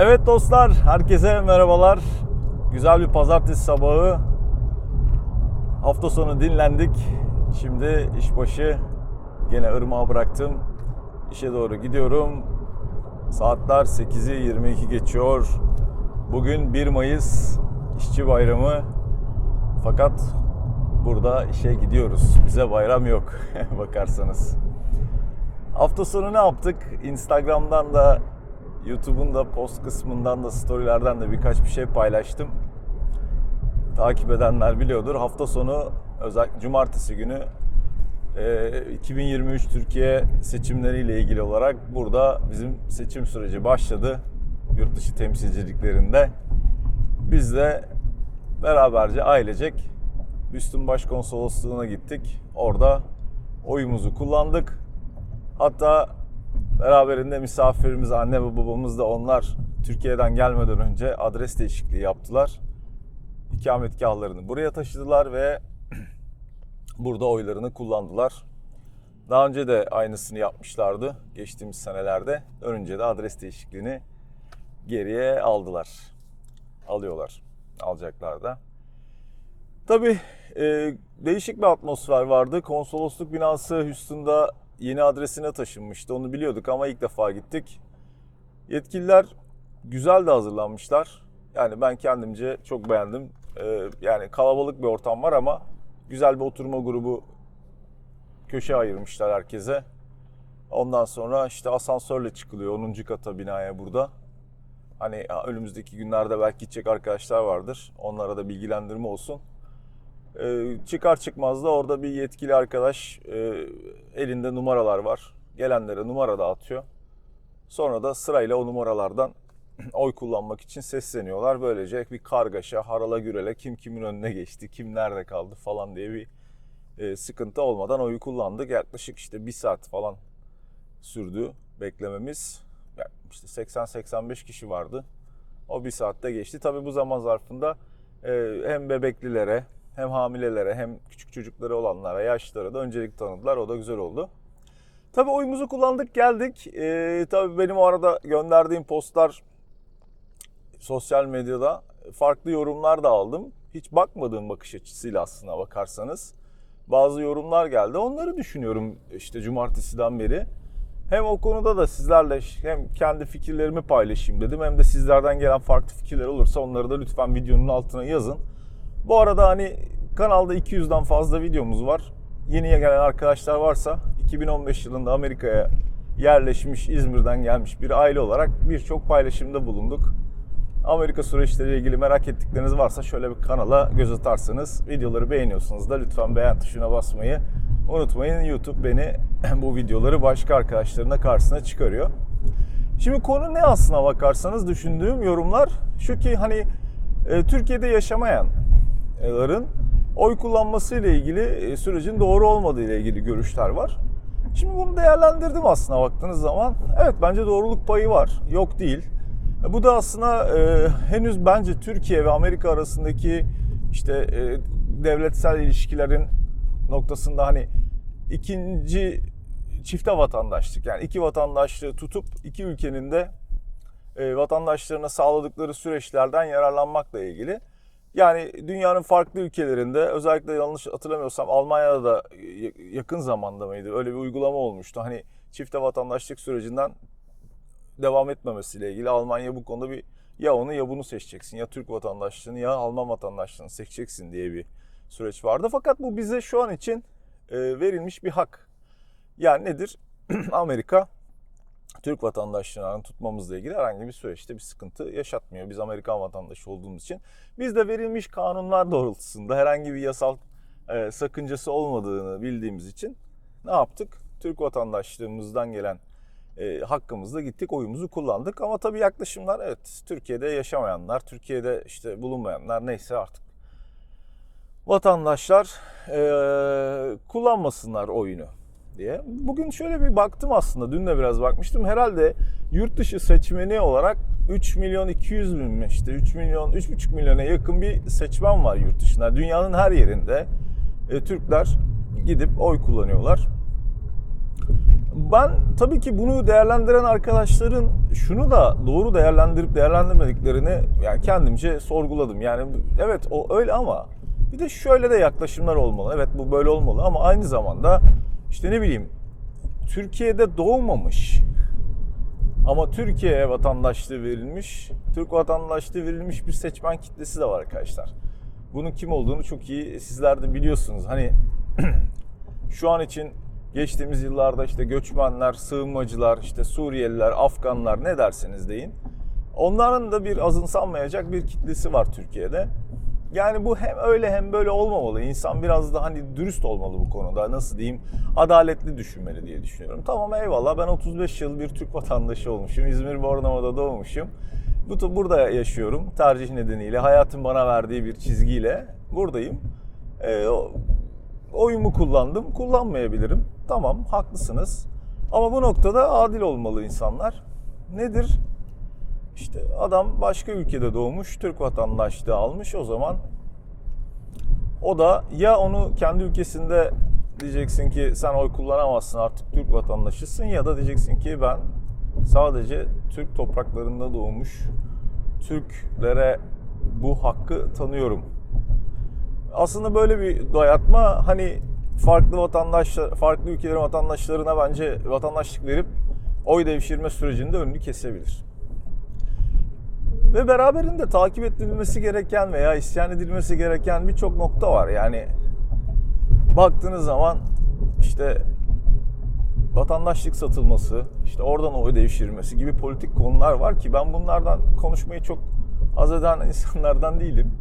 Evet dostlar, herkese merhabalar. Güzel bir pazartesi sabahı. Hafta sonu dinlendik. Şimdi işbaşı gene ırmağa bıraktım. İşe doğru gidiyorum. Saatler 8'i 22 geçiyor. Bugün 1 Mayıs İşçi Bayramı. Fakat burada işe gidiyoruz. Bize bayram yok bakarsanız. Hafta sonu ne yaptık? Instagram'dan da YouTube'un da post kısmından da storylerden de birkaç bir şey paylaştım. Takip edenler biliyordur. Hafta sonu özellikle cumartesi günü e, 2023 Türkiye seçimleriyle ilgili olarak burada bizim seçim süreci başladı. Yurt dışı temsilciliklerinde. Biz de beraberce ailecek Büstün Başkonsolosluğu'na gittik. Orada oyumuzu kullandık. Hatta beraberinde misafirimiz anne ve babamız da onlar Türkiye'den gelmeden önce adres değişikliği yaptılar. İkametgahlarını buraya taşıdılar ve burada oylarını kullandılar. Daha önce de aynısını yapmışlardı geçtiğimiz senelerde. Önce de adres değişikliğini geriye aldılar. Alıyorlar. Alacaklar da. Tabii e, değişik bir atmosfer vardı. Konsolosluk binası Houston'da yeni adresine taşınmıştı. Onu biliyorduk ama ilk defa gittik. Yetkililer güzel de hazırlanmışlar. Yani ben kendimce çok beğendim. Ee, yani kalabalık bir ortam var ama güzel bir oturma grubu köşe ayırmışlar herkese. Ondan sonra işte asansörle çıkılıyor 10. kata binaya burada. Hani önümüzdeki günlerde belki gidecek arkadaşlar vardır. Onlara da bilgilendirme olsun. Ee, çıkar çıkmaz da orada bir yetkili arkadaş e, elinde numaralar var. Gelenlere numara dağıtıyor. Sonra da sırayla o numaralardan oy kullanmak için sesleniyorlar. Böylece bir kargaşa, harala gürele kim kimin önüne geçti, kim nerede kaldı falan diye bir e, sıkıntı olmadan oyu kullandık. Yaklaşık işte bir saat falan sürdü beklememiz. Yani işte 80-85 kişi vardı. O bir saatte geçti. Tabii bu zaman zarfında e, hem bebeklilere hem hamilelere hem küçük çocukları olanlara, yaşlılara da öncelik tanıdılar. O da güzel oldu. Tabii oyumuzu kullandık geldik. Ee, tabii benim o arada gönderdiğim postlar sosyal medyada farklı yorumlar da aldım. Hiç bakmadığım bakış açısıyla aslına bakarsanız. Bazı yorumlar geldi. Onları düşünüyorum işte cumartesiden beri. Hem o konuda da sizlerle hem kendi fikirlerimi paylaşayım dedim. Hem de sizlerden gelen farklı fikirler olursa onları da lütfen videonun altına yazın. Bu arada hani kanalda 200'den fazla videomuz var. Yeniye gelen arkadaşlar varsa 2015 yılında Amerika'ya yerleşmiş, İzmir'den gelmiş bir aile olarak birçok paylaşımda bulunduk. Amerika süreçleriyle ilgili merak ettikleriniz varsa şöyle bir kanala göz atarsanız, videoları beğeniyorsanız da lütfen beğen tuşuna basmayı unutmayın. YouTube beni bu videoları başka arkadaşlarına karşısına çıkarıyor. Şimdi konu ne aslına bakarsanız düşündüğüm yorumlar şu ki hani e, Türkiye'de yaşamayanların oy kullanması ile ilgili e, sürecin doğru olmadığı ile ilgili görüşler var. Şimdi bunu değerlendirdim aslına baktığınız zaman. Evet bence doğruluk payı var. Yok değil. E, Bu da aslında e, henüz bence Türkiye ve Amerika arasındaki işte e, devletsel ilişkilerin noktasında hani ikinci çifte vatandaşlık yani iki vatandaşlığı tutup iki ülkenin de e, vatandaşlarına sağladıkları süreçlerden yararlanmakla ilgili. Yani dünyanın farklı ülkelerinde özellikle yanlış hatırlamıyorsam Almanya'da da yakın zamanda mıydı öyle bir uygulama olmuştu. Hani çifte vatandaşlık sürecinden devam etmemesiyle ilgili Almanya bu konuda bir ya onu ya bunu seçeceksin ya Türk vatandaşlığını ya Alman vatandaşlığını seçeceksin diye bir süreç vardı. Fakat bu bize şu an için e, verilmiş bir hak. Yani nedir? Amerika Türk vatandaşlığını tutmamızla ilgili herhangi bir süreçte bir sıkıntı yaşatmıyor. Biz Amerikan vatandaşı olduğumuz için. Biz de verilmiş kanunlar doğrultusunda herhangi bir yasal e, sakıncası olmadığını bildiğimiz için ne yaptık? Türk vatandaşlığımızdan gelen e, hakkımızda gittik oyumuzu kullandık. Ama tabii yaklaşımlar evet Türkiye'de yaşamayanlar, Türkiye'de işte bulunmayanlar neyse artık vatandaşlar e, kullanmasınlar oyunu diye. Bugün şöyle bir baktım aslında. Dün de biraz bakmıştım. Herhalde yurt dışı seçmeni olarak 3 milyon 200 bin mi işte 3 milyon 3,5 milyona yakın bir seçmen var yurt dışında. Dünyanın her yerinde e, Türkler gidip oy kullanıyorlar. Ben tabii ki bunu değerlendiren arkadaşların şunu da doğru değerlendirip değerlendirmediklerini yani kendimce sorguladım. Yani evet o öyle ama bir de şöyle de yaklaşımlar olmalı. Evet bu böyle olmalı ama aynı zamanda işte ne bileyim Türkiye'de doğmamış ama Türkiye'ye vatandaşlığı verilmiş, Türk vatandaşlığı verilmiş bir seçmen kitlesi de var arkadaşlar. Bunun kim olduğunu çok iyi sizler de biliyorsunuz. Hani şu an için geçtiğimiz yıllarda işte göçmenler, sığınmacılar, işte Suriyeliler, Afganlar ne derseniz deyin. Onların da bir azımsanmayacak bir kitlesi var Türkiye'de. Yani bu hem öyle hem böyle olmamalı. İnsan biraz da hani dürüst olmalı bu konuda. Nasıl diyeyim? Adaletli düşünmeli diye düşünüyorum. Tamam eyvallah ben 35 yıl bir Türk vatandaşı olmuşum. İzmir Bornova'da doğmuşum. Bu burada yaşıyorum tercih nedeniyle. Hayatın bana verdiği bir çizgiyle buradayım. O- oyumu kullandım. Kullanmayabilirim. Tamam haklısınız. Ama bu noktada adil olmalı insanlar. Nedir? İşte adam başka ülkede doğmuş, Türk vatandaşlığı almış o zaman o da ya onu kendi ülkesinde diyeceksin ki sen oy kullanamazsın artık Türk vatandaşısın ya da diyeceksin ki ben sadece Türk topraklarında doğmuş Türklere bu hakkı tanıyorum. Aslında böyle bir dayatma hani farklı vatandaşlar, farklı ülkelerin vatandaşlarına bence vatandaşlık verip oy devşirme sürecinde önünü kesebilir. Ve beraberinde takip edilmesi gereken veya isyan edilmesi gereken birçok nokta var. Yani baktığınız zaman işte vatandaşlık satılması, işte oradan oy devşirilmesi gibi politik konular var ki ben bunlardan konuşmayı çok haz eden insanlardan değilim.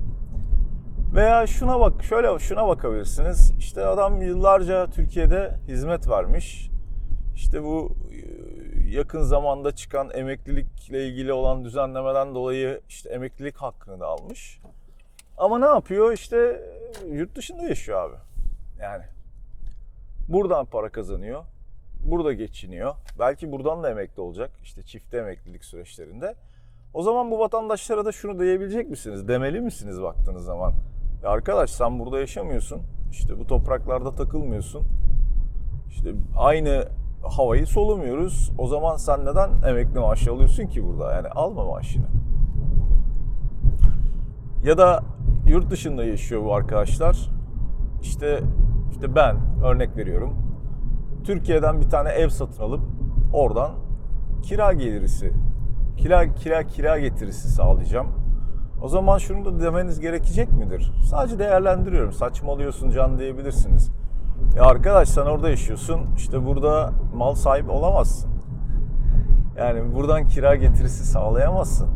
Veya şuna bak, şöyle şuna bakabilirsiniz. İşte adam yıllarca Türkiye'de hizmet vermiş. İşte bu yakın zamanda çıkan emeklilikle ilgili olan düzenlemeden dolayı işte emeklilik hakkını da almış. Ama ne yapıyor? İşte yurt dışında yaşıyor abi. Yani buradan para kazanıyor. Burada geçiniyor. Belki buradan da emekli olacak. İşte çifte emeklilik süreçlerinde. O zaman bu vatandaşlara da şunu diyebilecek misiniz? Demeli misiniz baktığınız zaman? Ya arkadaş sen burada yaşamıyorsun. İşte bu topraklarda takılmıyorsun. İşte aynı havayı solumuyoruz. O zaman sen neden emekli maaşı alıyorsun ki burada? Yani alma maaşını. Ya da yurt dışında yaşıyor bu arkadaşlar. İşte işte ben örnek veriyorum. Türkiye'den bir tane ev satın alıp oradan kira gelirisi, kira kira kira getirisi sağlayacağım. O zaman şunu da demeniz gerekecek midir? Sadece değerlendiriyorum. Saçmalıyorsun can diyebilirsiniz. Ya arkadaş sen orada yaşıyorsun. İşte burada mal sahibi olamazsın. Yani buradan kira getirisi sağlayamazsın.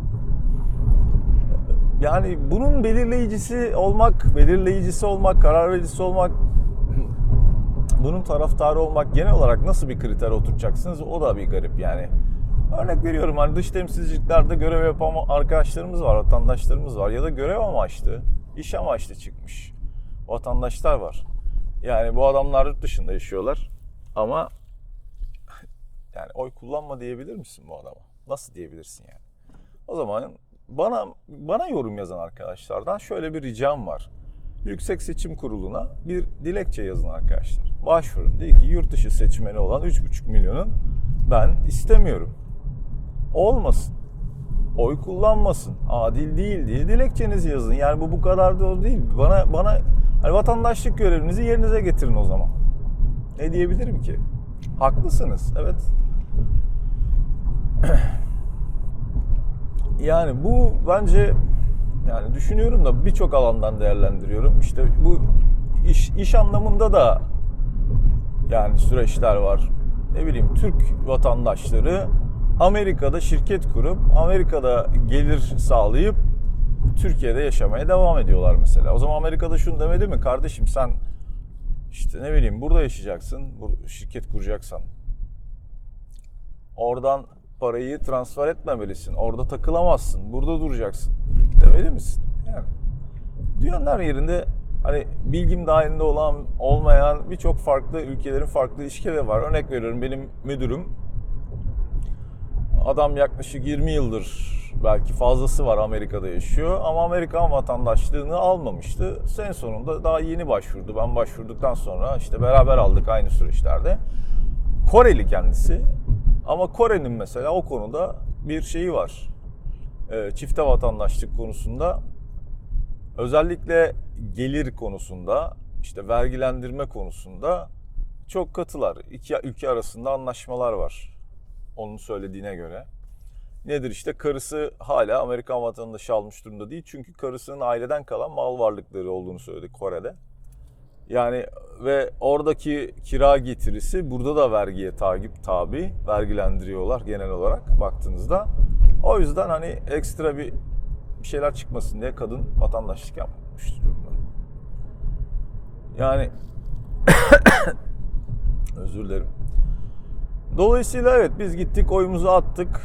Yani bunun belirleyicisi olmak, belirleyicisi olmak, karar vericisi olmak, bunun taraftarı olmak genel olarak nasıl bir kriter oturtacaksınız o da bir garip yani. Örnek veriyorum hani dış temsilciliklerde görev yapan arkadaşlarımız var, vatandaşlarımız var ya da görev amaçlı, iş amaçlı çıkmış vatandaşlar var. Yani bu adamlar yurt dışında yaşıyorlar ama yani oy kullanma diyebilir misin bu adama? Nasıl diyebilirsin yani? O zaman bana bana yorum yazan arkadaşlardan şöyle bir ricam var. Yüksek Seçim Kurulu'na bir dilekçe yazın arkadaşlar. Başvurun. De ki yurt dışı seçmeni olan 3,5 milyonun ben istemiyorum. Olmasın. Oy kullanmasın. Adil değil diye dilekçenizi yazın. Yani bu bu kadar da değil. Bana bana hani vatandaşlık görevinizi yerinize getirin o zaman. Ne diyebilirim ki? Haklısınız. Evet. Yani bu bence yani düşünüyorum da birçok alandan değerlendiriyorum. İşte bu iş, iş anlamında da yani süreçler var. Ne bileyim Türk vatandaşları Amerika'da şirket kurup Amerika'da gelir sağlayıp Türkiye'de yaşamaya devam ediyorlar mesela. O zaman Amerika'da şunu demeli mi? Kardeşim sen işte ne bileyim burada yaşayacaksın, şirket kuracaksan. Oradan parayı transfer etmemelisin. Orada takılamazsın. Burada duracaksın. Demeli misin? Yani dünyanın her yerinde hani bilgim dahilinde olan olmayan birçok farklı ülkelerin farklı ilişkileri var. Örnek veriyorum benim müdürüm adam yaklaşık 20 yıldır belki fazlası var Amerika'da yaşıyor ama Amerikan vatandaşlığını almamıştı. Sen sonunda daha yeni başvurdu. Ben başvurduktan sonra işte beraber aldık aynı süreçlerde. Koreli kendisi. Ama Kore'nin mesela o konuda bir şeyi var. Ee, çifte vatandaşlık konusunda özellikle gelir konusunda işte vergilendirme konusunda çok katılar. İki ülke arasında anlaşmalar var. Onun söylediğine göre. Nedir işte karısı hala Amerikan vatandaşı almış durumda değil. Çünkü karısının aileden kalan mal varlıkları olduğunu söyledi Kore'de. Yani ve oradaki kira getirisi burada da vergiye takip tabi vergilendiriyorlar genel olarak baktığınızda. O yüzden hani ekstra bir bir şeyler çıkmasın diye kadın vatandaşlık yapmış durumda. Yani özür dilerim. Dolayısıyla evet biz gittik oyumuzu attık.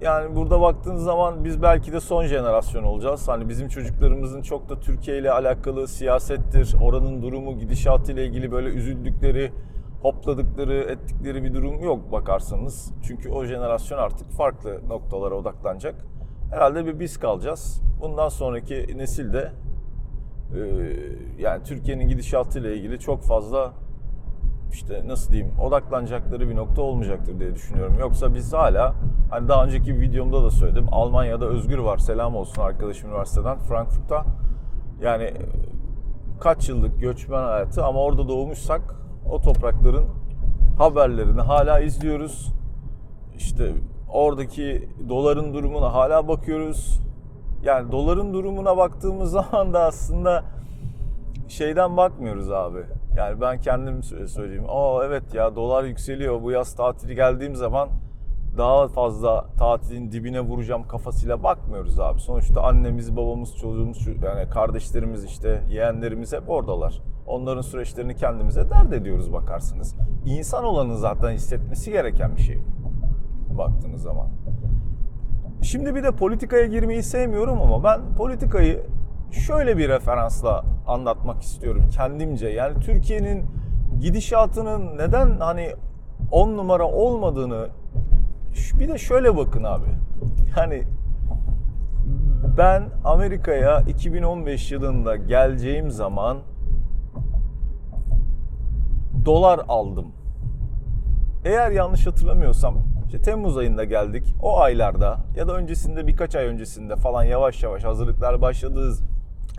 Yani burada baktığınız zaman biz belki de son jenerasyon olacağız. Hani bizim çocuklarımızın çok da Türkiye ile alakalı siyasettir, oranın durumu, gidişatı ile ilgili böyle üzüldükleri, hopladıkları, ettikleri bir durum yok bakarsanız. Çünkü o jenerasyon artık farklı noktalara odaklanacak. Herhalde bir biz kalacağız. Bundan sonraki nesil de e, yani Türkiye'nin gidişatı ile ilgili çok fazla işte nasıl diyeyim odaklanacakları bir nokta olmayacaktır diye düşünüyorum. Yoksa biz hala hani daha önceki videomda da söyledim Almanya'da Özgür var selam olsun arkadaşım üniversiteden Frankfurt'ta. Yani kaç yıllık göçmen hayatı ama orada doğmuşsak o toprakların haberlerini hala izliyoruz. İşte oradaki doların durumuna hala bakıyoruz. Yani doların durumuna baktığımız zaman da aslında şeyden bakmıyoruz abi. Yani ben kendim söyleyeyim. Aa evet ya dolar yükseliyor. Bu yaz tatili geldiğim zaman daha fazla tatilin dibine vuracağım kafasıyla bakmıyoruz abi. Sonuçta annemiz, babamız, çocuğumuz, yani kardeşlerimiz işte, yeğenlerimiz hep oradalar. Onların süreçlerini kendimize dert ediyoruz bakarsınız. İnsan olanın zaten hissetmesi gereken bir şey. Baktığınız zaman. Şimdi bir de politikaya girmeyi sevmiyorum ama ben politikayı şöyle bir referansla anlatmak istiyorum kendimce. Yani Türkiye'nin gidişatının neden hani 10 numara olmadığını bir de şöyle bakın abi. Yani ben Amerika'ya 2015 yılında geleceğim zaman dolar aldım. Eğer yanlış hatırlamıyorsam işte Temmuz ayında geldik. O aylarda ya da öncesinde birkaç ay öncesinde falan yavaş yavaş hazırlıklar başladığı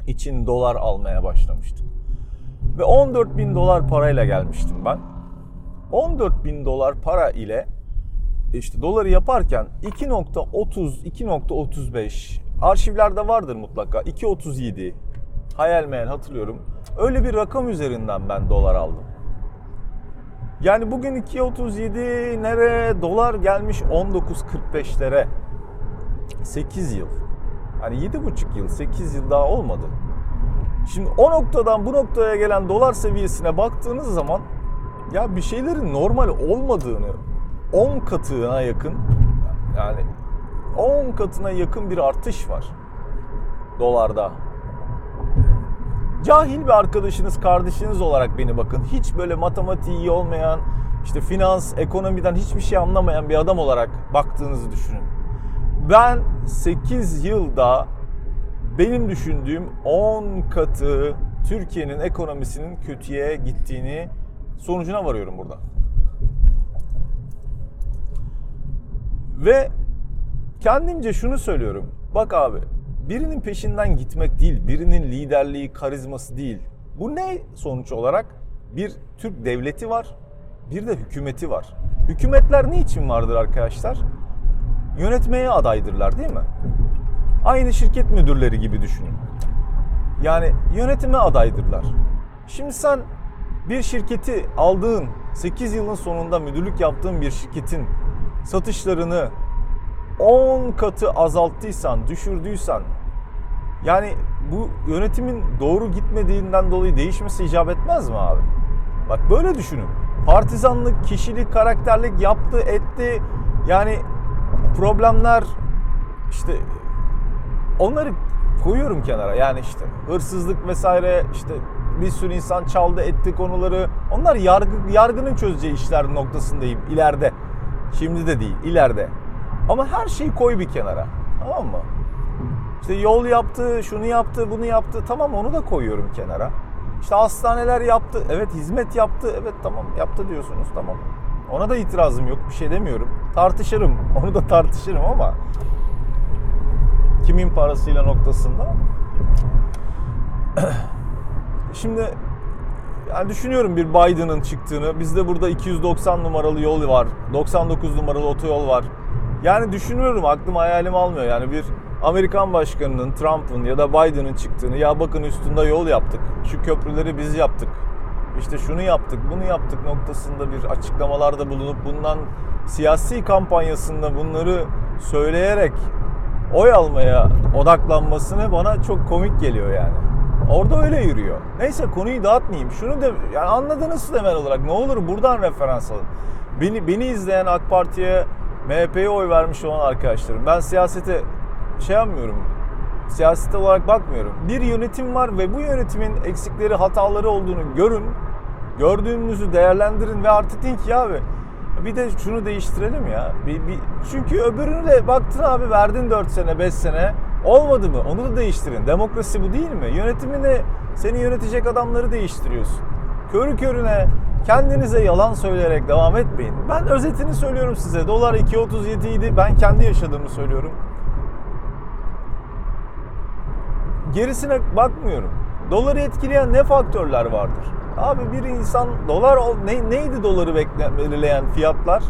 için dolar almaya başlamıştık. Ve 14 bin dolar parayla gelmiştim ben. 14 bin dolar para ile işte doları yaparken 2.30, 2.35 arşivlerde vardır mutlaka 2.37 hayal meyal hatırlıyorum. Öyle bir rakam üzerinden ben dolar aldım. Yani bugün 2.37 nere dolar gelmiş 19.45'lere 8 yıl. Hani 7,5 yıl, 8 yıl daha olmadı. Şimdi o noktadan bu noktaya gelen dolar seviyesine baktığınız zaman ya bir şeylerin normal olmadığını 10 katına yakın yani 10 katına yakın bir artış var dolarda. Cahil bir arkadaşınız, kardeşiniz olarak beni bakın. Hiç böyle matematiği iyi olmayan, işte finans, ekonomiden hiçbir şey anlamayan bir adam olarak baktığınızı düşünün. Ben 8 yılda benim düşündüğüm 10 katı Türkiye'nin ekonomisinin kötüye gittiğini sonucuna varıyorum burada. Ve kendimce şunu söylüyorum. Bak abi birinin peşinden gitmek değil, birinin liderliği, karizması değil. Bu ne sonuç olarak? Bir Türk devleti var, bir de hükümeti var. Hükümetler niçin vardır arkadaşlar? Yönetmeye adaydırlar değil mi? Aynı şirket müdürleri gibi düşünün. Yani yönetime adaydırlar. Şimdi sen bir şirketi aldığın 8 yılın sonunda müdürlük yaptığın bir şirketin satışlarını 10 katı azalttıysan, düşürdüysen yani bu yönetimin doğru gitmediğinden dolayı değişmesi icap etmez mi abi? Bak böyle düşünün. Partizanlık, kişilik, karakterlik yaptı, etti. Yani problemler işte onları koyuyorum kenara. Yani işte hırsızlık vesaire işte bir sürü insan çaldı etti konuları. Onlar yargı yargının çözeceği işler noktasındayım ileride. Şimdi de değil, ileride. Ama her şeyi koy bir kenara. Tamam mı? İşte yol yaptı, şunu yaptı, bunu yaptı. Tamam onu da koyuyorum kenara. İşte hastaneler yaptı. Evet hizmet yaptı. Evet tamam yaptı diyorsunuz. Tamam. Ona da itirazım yok. Bir şey demiyorum. Tartışırım. Onu da tartışırım ama kimin parasıyla noktasında. Şimdi yani düşünüyorum bir Biden'ın çıktığını. Bizde burada 290 numaralı yol var. 99 numaralı otoyol var. Yani düşünüyorum aklım hayalim almıyor. Yani bir Amerikan başkanının, Trump'ın ya da Biden'ın çıktığını ya bakın üstünde yol yaptık. Şu köprüleri biz yaptık. İşte şunu yaptık, bunu yaptık noktasında bir açıklamalarda bulunup bundan siyasi kampanyasında bunları söyleyerek oy almaya odaklanmasını bana çok komik geliyor yani. Orada öyle yürüyor. Neyse konuyu dağıtmayayım. Şunu da yani anladınız temel olarak. Ne olur buradan referans alın. Beni beni izleyen AK Parti'ye, MHP'ye oy vermiş olan arkadaşlarım. Ben siyasete şey yapmıyorum. Siyaset olarak bakmıyorum. Bir yönetim var ve bu yönetimin eksikleri, hataları olduğunu görün. Gördüğünüzü değerlendirin ve artık deyin ki abi bir de şunu değiştirelim ya. Bir, bir, çünkü öbürünü de baktın abi verdin 4 sene 5 sene olmadı mı onu da değiştirin. Demokrasi bu değil mi? Yönetimini seni yönetecek adamları değiştiriyorsun. Körü körüne kendinize yalan söyleyerek devam etmeyin. Ben özetini söylüyorum size. Dolar 2.37 idi. Ben kendi yaşadığımı söylüyorum. Gerisine bakmıyorum. Doları etkileyen ne faktörler vardır? Abi bir insan dolar ne, neydi doları belirleyen fiyatlar?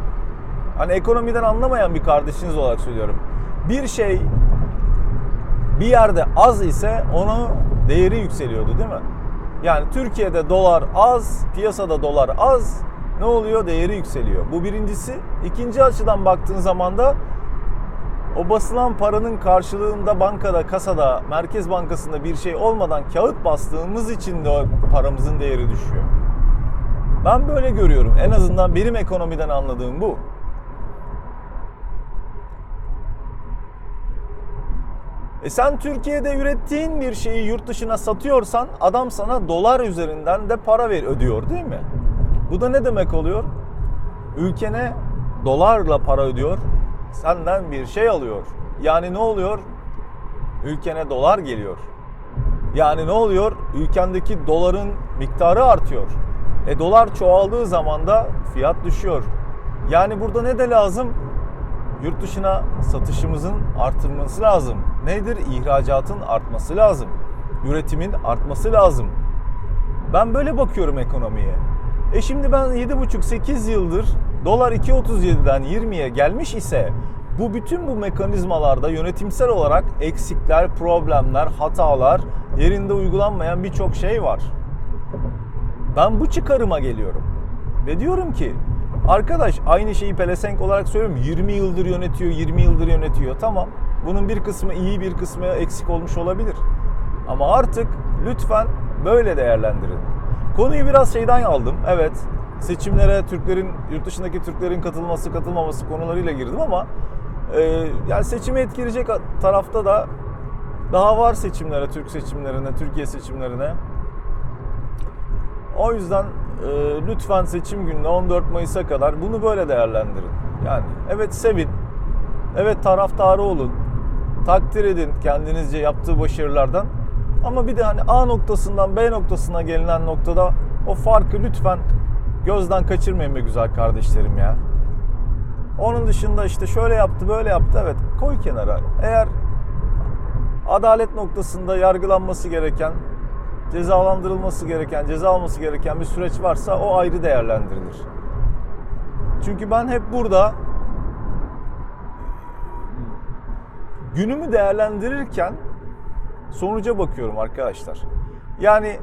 Hani ekonomiden anlamayan bir kardeşiniz olarak söylüyorum. Bir şey bir yerde az ise onun değeri yükseliyordu değil mi? Yani Türkiye'de dolar az, piyasada dolar az. Ne oluyor? Değeri yükseliyor. Bu birincisi. İkinci açıdan baktığın zaman da o basılan paranın karşılığında bankada, kasada, Merkez Bankası'nda bir şey olmadan kağıt bastığımız için de o paramızın değeri düşüyor. Ben böyle görüyorum. En azından benim ekonomiden anladığım bu. E sen Türkiye'de ürettiğin bir şeyi yurt dışına satıyorsan adam sana dolar üzerinden de para ver ödüyor değil mi? Bu da ne demek oluyor? Ülkene dolarla para ödüyor, senden bir şey alıyor. Yani ne oluyor? Ülkene dolar geliyor. Yani ne oluyor? Ülkendeki doların miktarı artıyor. E dolar çoğaldığı zaman da fiyat düşüyor. Yani burada ne de lazım? Yurt dışına satışımızın artırılması lazım. Nedir? İhracatın artması lazım. Üretimin artması lazım. Ben böyle bakıyorum ekonomiye. E şimdi ben 7,5-8 yıldır dolar 2.37'den 20'ye gelmiş ise bu bütün bu mekanizmalarda yönetimsel olarak eksikler, problemler, hatalar, yerinde uygulanmayan birçok şey var. Ben bu çıkarıma geliyorum. Ve diyorum ki arkadaş aynı şeyi pelesenk olarak söylüyorum. 20 yıldır yönetiyor, 20 yıldır yönetiyor. Tamam. Bunun bir kısmı iyi, bir kısmı eksik olmuş olabilir. Ama artık lütfen böyle değerlendirin. Konuyu biraz şeyden aldım. Evet. Seçimlere Türklerin, yurt dışındaki Türklerin katılması, katılmaması konularıyla girdim ama e, yani seçimi etkileyecek tarafta da daha var seçimlere, Türk seçimlerine, Türkiye seçimlerine. O yüzden e, lütfen seçim gününe 14 Mayıs'a kadar bunu böyle değerlendirin. Yani evet sevin, evet taraftarı olun, takdir edin kendinizce yaptığı başarılardan. Ama bir de hani A noktasından B noktasına gelinen noktada o farkı lütfen gözden kaçırmayın be güzel kardeşlerim ya. Onun dışında işte şöyle yaptı böyle yaptı evet koy kenara. Eğer adalet noktasında yargılanması gereken, cezalandırılması gereken, ceza alması gereken bir süreç varsa o ayrı değerlendirilir. Çünkü ben hep burada günümü değerlendirirken sonuca bakıyorum arkadaşlar. Yani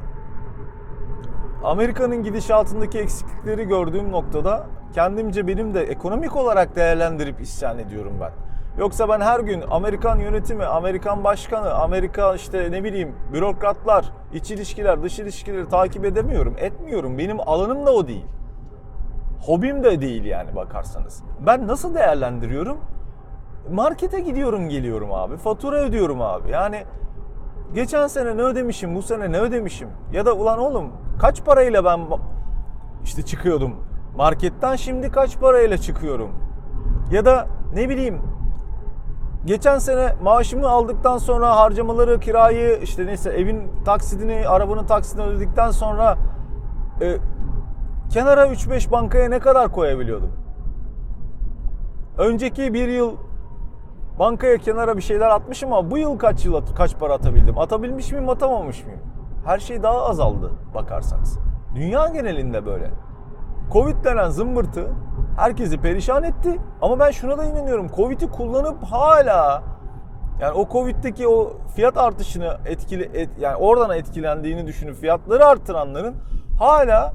Amerika'nın gidişatındaki eksiklikleri gördüğüm noktada kendimce benim de ekonomik olarak değerlendirip isyan ediyorum ben. Yoksa ben her gün Amerikan yönetimi, Amerikan başkanı, Amerika işte ne bileyim bürokratlar, iç ilişkiler, dış ilişkileri takip edemiyorum, etmiyorum. Benim alanım da o değil. Hobim de değil yani bakarsanız. Ben nasıl değerlendiriyorum? Markete gidiyorum geliyorum abi. Fatura ödüyorum abi. Yani geçen sene ne ödemişim, bu sene ne ödemişim? Ya da ulan oğlum kaç parayla ben işte çıkıyordum marketten şimdi kaç parayla çıkıyorum? Ya da ne bileyim geçen sene maaşımı aldıktan sonra harcamaları, kirayı, işte neyse evin taksidini, arabanın taksidini ödedikten sonra e, kenara 3-5 bankaya ne kadar koyabiliyordum? Önceki bir yıl bankaya kenara bir şeyler atmışım ama bu yıl kaç yıl at- kaç para atabildim? Atabilmiş miyim, atamamış mıyım? Her şey daha azaldı bakarsanız. Dünya genelinde böyle. Covid denen zımbırtı herkesi perişan etti. Ama ben şuna da inanıyorum. Covid'i kullanıp hala yani o Covid'deki o fiyat artışını etkili et, yani oradan etkilendiğini düşünüp fiyatları artıranların hala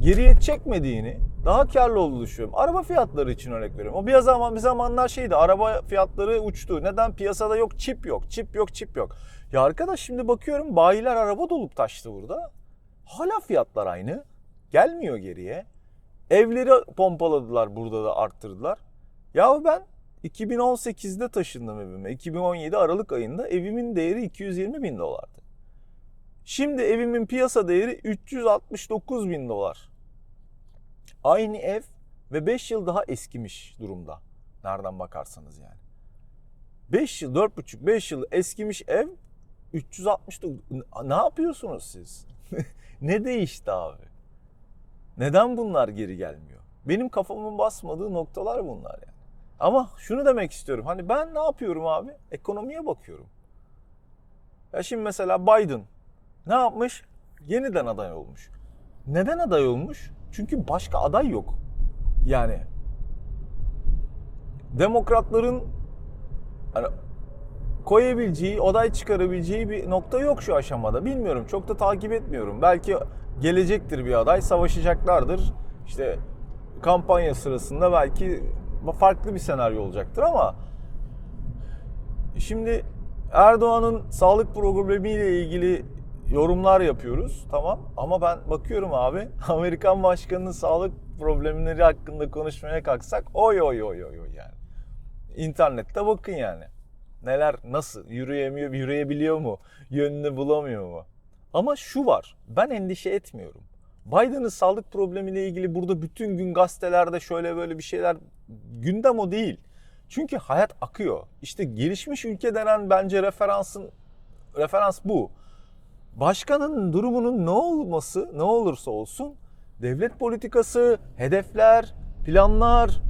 geriye çekmediğini, daha karlı düşünüyorum. Araba fiyatları için örnek veriyorum. O bir zaman bir zamanlar şeydi. Araba fiyatları uçtu. Neden? Piyasada yok, çip yok. Çip yok, çip yok. Ya arkadaş şimdi bakıyorum bayiler araba dolup taştı burada. Hala fiyatlar aynı. Gelmiyor geriye. Evleri pompaladılar burada da arttırdılar. Yahu ben 2018'de taşındım evime. 2017 Aralık ayında evimin değeri 220 bin dolardı. Şimdi evimin piyasa değeri 369 bin dolar. Aynı ev ve 5 yıl daha eskimiş durumda. Nereden bakarsanız yani. 5 yıl, 4,5-5 yıl eskimiş ev 369. Ne yapıyorsunuz siz? ne değişti abi? Neden bunlar geri gelmiyor? Benim kafamın basmadığı noktalar bunlar yani. Ama şunu demek istiyorum. Hani ben ne yapıyorum abi? Ekonomiye bakıyorum. Ya şimdi mesela Biden ne yapmış? Yeniden aday olmuş. Neden aday olmuş? Çünkü başka aday yok. Yani demokratların hani koyabileceği, aday çıkarabileceği bir nokta yok şu aşamada. Bilmiyorum. Çok da takip etmiyorum. Belki gelecektir bir aday. Savaşacaklardır. İşte kampanya sırasında belki farklı bir senaryo olacaktır ama şimdi Erdoğan'ın sağlık problemiyle ilgili yorumlar yapıyoruz tamam ama ben bakıyorum abi Amerikan başkanının sağlık problemleri hakkında konuşmaya kalksak oy oy oy oy yani. İnternette bakın yani. Neler nasıl yürüyemiyor, yürüyebiliyor mu? Yönünü bulamıyor mu? Ama şu var. Ben endişe etmiyorum. Biden'ın sağlık problemiyle ilgili burada bütün gün gazetelerde şöyle böyle bir şeyler gündem o değil. Çünkü hayat akıyor. İşte gelişmiş ülke denen bence referansın referans bu. Başkanın durumunun ne olması, ne olursa olsun devlet politikası, hedefler, planlar,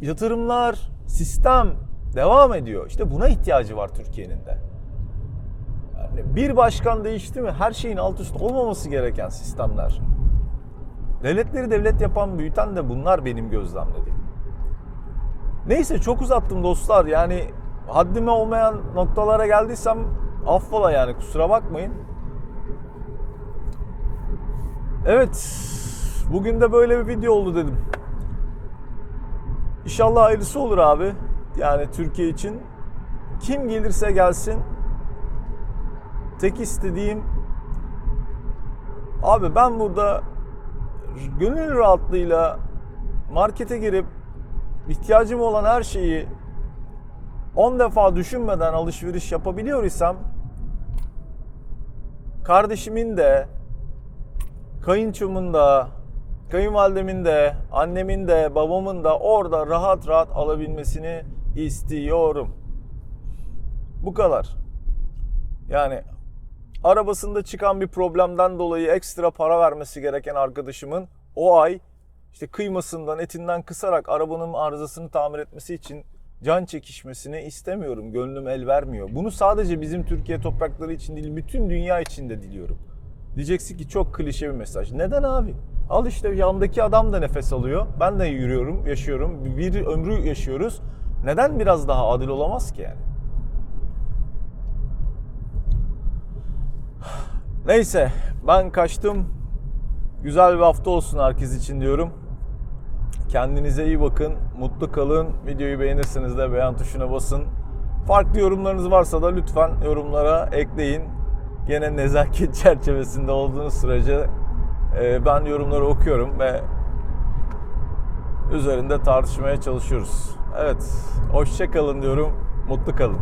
yatırımlar, sistem devam ediyor. İşte buna ihtiyacı var Türkiye'nin de. Yani bir başkan değişti mi her şeyin alt üst olmaması gereken sistemler. Devletleri devlet yapan, büyüten de bunlar benim gözlemlediğim. Neyse çok uzattım dostlar. Yani haddime olmayan noktalara geldiysem affola yani kusura bakmayın. Evet. Bugün de böyle bir video oldu dedim. İnşallah hayırlısı olur abi. Yani Türkiye için. Kim gelirse gelsin. Tek istediğim abi ben burada gönül rahatlığıyla markete girip ihtiyacım olan her şeyi 10 defa düşünmeden alışveriş yapabiliyor isem kardeşimin de kayınçomun da kayınvalidemin de annemin de babamın da orada rahat rahat alabilmesini istiyorum. Bu kadar. Yani arabasında çıkan bir problemden dolayı ekstra para vermesi gereken arkadaşımın o ay işte kıymasından, etinden kısarak arabanın arızasını tamir etmesi için can çekişmesini istemiyorum. Gönlüm el vermiyor. Bunu sadece bizim Türkiye toprakları için değil, bütün dünya için de diliyorum. Diyeceksin ki çok klişe bir mesaj. Neden abi? Al işte yandaki adam da nefes alıyor. Ben de yürüyorum, yaşıyorum. Bir ömrü yaşıyoruz. Neden biraz daha adil olamaz ki yani? Neyse ben kaçtım. Güzel bir hafta olsun herkes için diyorum. Kendinize iyi bakın. Mutlu kalın. Videoyu beğenirseniz de beğen tuşuna basın. Farklı yorumlarınız varsa da lütfen yorumlara ekleyin. Gene nezaket çerçevesinde olduğunuz sürece e, ben yorumları okuyorum ve üzerinde tartışmaya çalışıyoruz. Evet, hoşça kalın diyorum. Mutlu kalın.